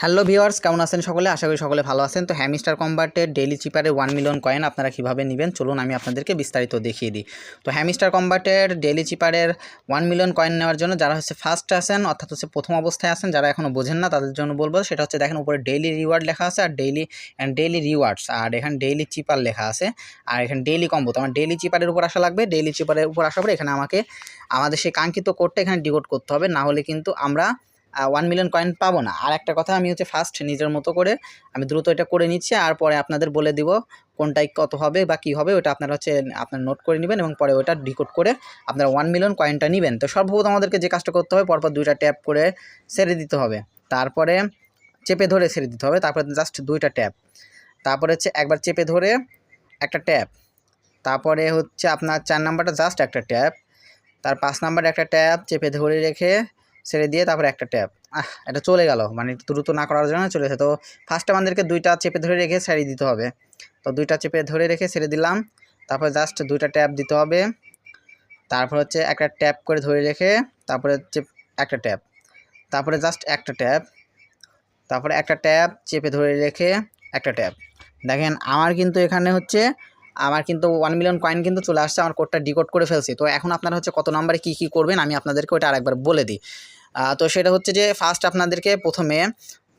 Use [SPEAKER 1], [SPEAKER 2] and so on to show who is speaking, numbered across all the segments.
[SPEAKER 1] Hello viewers, কেমন আছেন সকলে? আশা করি সকলে ভালো আছেন। তো হ্যামিস্টার কম্বার্টের ডেইলি চিপারে ওয়ান মিলিয়ন কয়েন আপনারা কীভাবে নেবেন? চলুন আমি আপনাদেরকে বিস্তারিত দেখিয়ে দিই। তো হ্যামিস্টার কম্বার্টের ডেইলি চিপারের ওয়ান মিলিয়ন কয়েন নেওয়ার জন্য যারা হচ্ছে ফার্স্ট আছেন অর্থাৎ হচ্ছে প্রথম অবস্থায় আছেন যারা এখনও বোঝেন না, তাদের জন্য বলব, সেটা হচ্ছে দেখেন উপরে ডেইলি রিওয়ার্ড লেখা আছে আর ডেইলি অ্যান্ড ডেইলি রিওয়ার্ডস আর এখানে ডেইলি চিপার লেখা আছে। আর এখানে ডেইলি কম্বো তো আমার ডেইলি চিপারের উপর আসা লাগবে ডেইলি চিপারের উপর আসার পরে এখানে আমাকে, আমাদের সেই কাঙ্ক্ষিত কোডটা এখানে ডিকোড করতে হবে, না হলে কিন্তু আমরা ওয়ান মিলিয়ন কয়েন পাবো না। আর একটা কথা, আমি হচ্ছে ফার্স্ট নিজের মতো করে আমি দ্রুত এটা করে নিচ্ছি, আর পরে আপনাদের বলে দিব কোনটাই কত হবে বা কী হবে, ওটা আপনারা হচ্ছে আপনার নোট করে নেবেন এবং পরে ওটা ডিকোড করে আপনারা ওয়ান মিলিয়ন কয়েনটা নেবেন। তো সর্বপ্রথম আমাদেরকে যে কাজটা করতে হবে, পরপর দুইটা ট্যাপ করে ছেড়ে দিতে হবে। তারপরে চেপে ধরে ছেড়ে দিতে হবে, তারপরে জাস্ট দুইটা ট্যাপ তারপরে হচ্ছে একবার চেপে ধরে একটা ট্যাপ তারপরে হচ্ছে আপনার চার নাম্বারটা জাস্ট একটা ট্যাপ তার পাঁচ নাম্বারে একটা ট্যাপ চেপে ধরে রেখে ছেড়ে দিয়ে তারপরে একটা ট্যাপ। আহ, এটা চলে গেল। মানে দ্রুত না করার জন্য চলে তো ফার্স্টে আমাদেরকে দুইটা চেপে ধরে রেখে ছেড়ে দিতে হবে। তো দুইটা চেপে ধরে রেখে ছেড়ে দিলাম। তারপরে জাস্ট দুইটা ট্যাপ দিতে হবে। তারপর হচ্ছে একটা ট্যাপ করে ধরে রেখে তারপরে হচ্ছে একটা ট্যাপ। তারপরে জাস্ট একটা ট্যাপ। তারপরে একটা ট্যাপ চেপে ধরে রেখে একটা ট্যাপ। দেখেন, আমার কিন্তু এখানে হচ্ছে আমার কিন্তু ওয়ান মিলিয়ন কয়েন কিন্তু চলে আসছে, আমার কোডটা ডিকোড করে ফেলছি। তো এখন আপনারা হচ্ছে কত নাম্বারে কী কী করবেন, আমি আপনাদেরকে ওটা আরেকবার বলে দিই। তো সেটা হচ্ছে যে ফার্স্ট আপনাদেরকে প্রথমে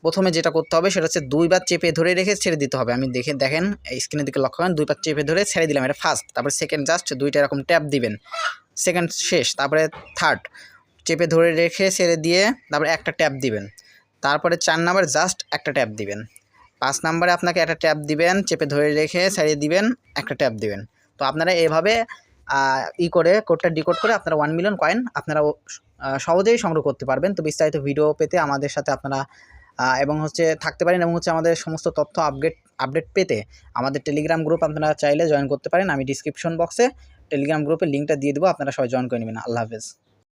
[SPEAKER 1] প্রথমে যেটা করতে হবে সেটা হচ্ছে দুইবার চেপে ধরে রেখে ছেড়ে দিতে হবে। আমি দেখে, দেখেন, এই স্ক্রিনের দিকে লক্ষ্য করেন দুইবার চেপে ধরে ছেড়ে দিলাম। এটা ফার্স্ট তারপরে সেকেন্ড জাস্ট দুইটা এরকম ট্যাপ দিবেন। সেকেন্ড শেষ, তারপরে থার্ড চেপে ধরে রেখে ছেড়ে দিয়ে তারপরে একটা ট্যাপ দিবেন। তারপরে চার নাম্বার জাস্ট একটা ট্যাপ দিবেন। পাঁচ নাম্বারে আপনাকে একটা ট্যাপ দিবেন, চেপে ধরে রেখে ছাড়িয়ে দিবেন, একটা ট্যাপ দিবেন। তো আপনারা এভাবে ই করে কোডটা ডিকোড করে আপনারা ওয়ান মিলিয়ন কয়েন আপনারা সহজেই সংগ্রহ করতে পারবেন। তো বিস্তারিত ভিডিও পেতে আমাদের সাথে আপনারা এবং হচ্ছে থাকতে পারেন এবং হচ্ছে আমাদের সমস্ত তথ্য আপডেট আপডেট পেতে আমাদের টেলিগ্রাম গ্রুপ আপনারা চাইলে জয়েন করতে পারেন। আমি ডিসক্রিপশন বক্সে টেলিগ্রাম গ্রুপের লিঙ্কটা দিয়ে দেবো, আপনারা সবাই জয়েন করে নেবেন। আল্লাহ হাফেজ।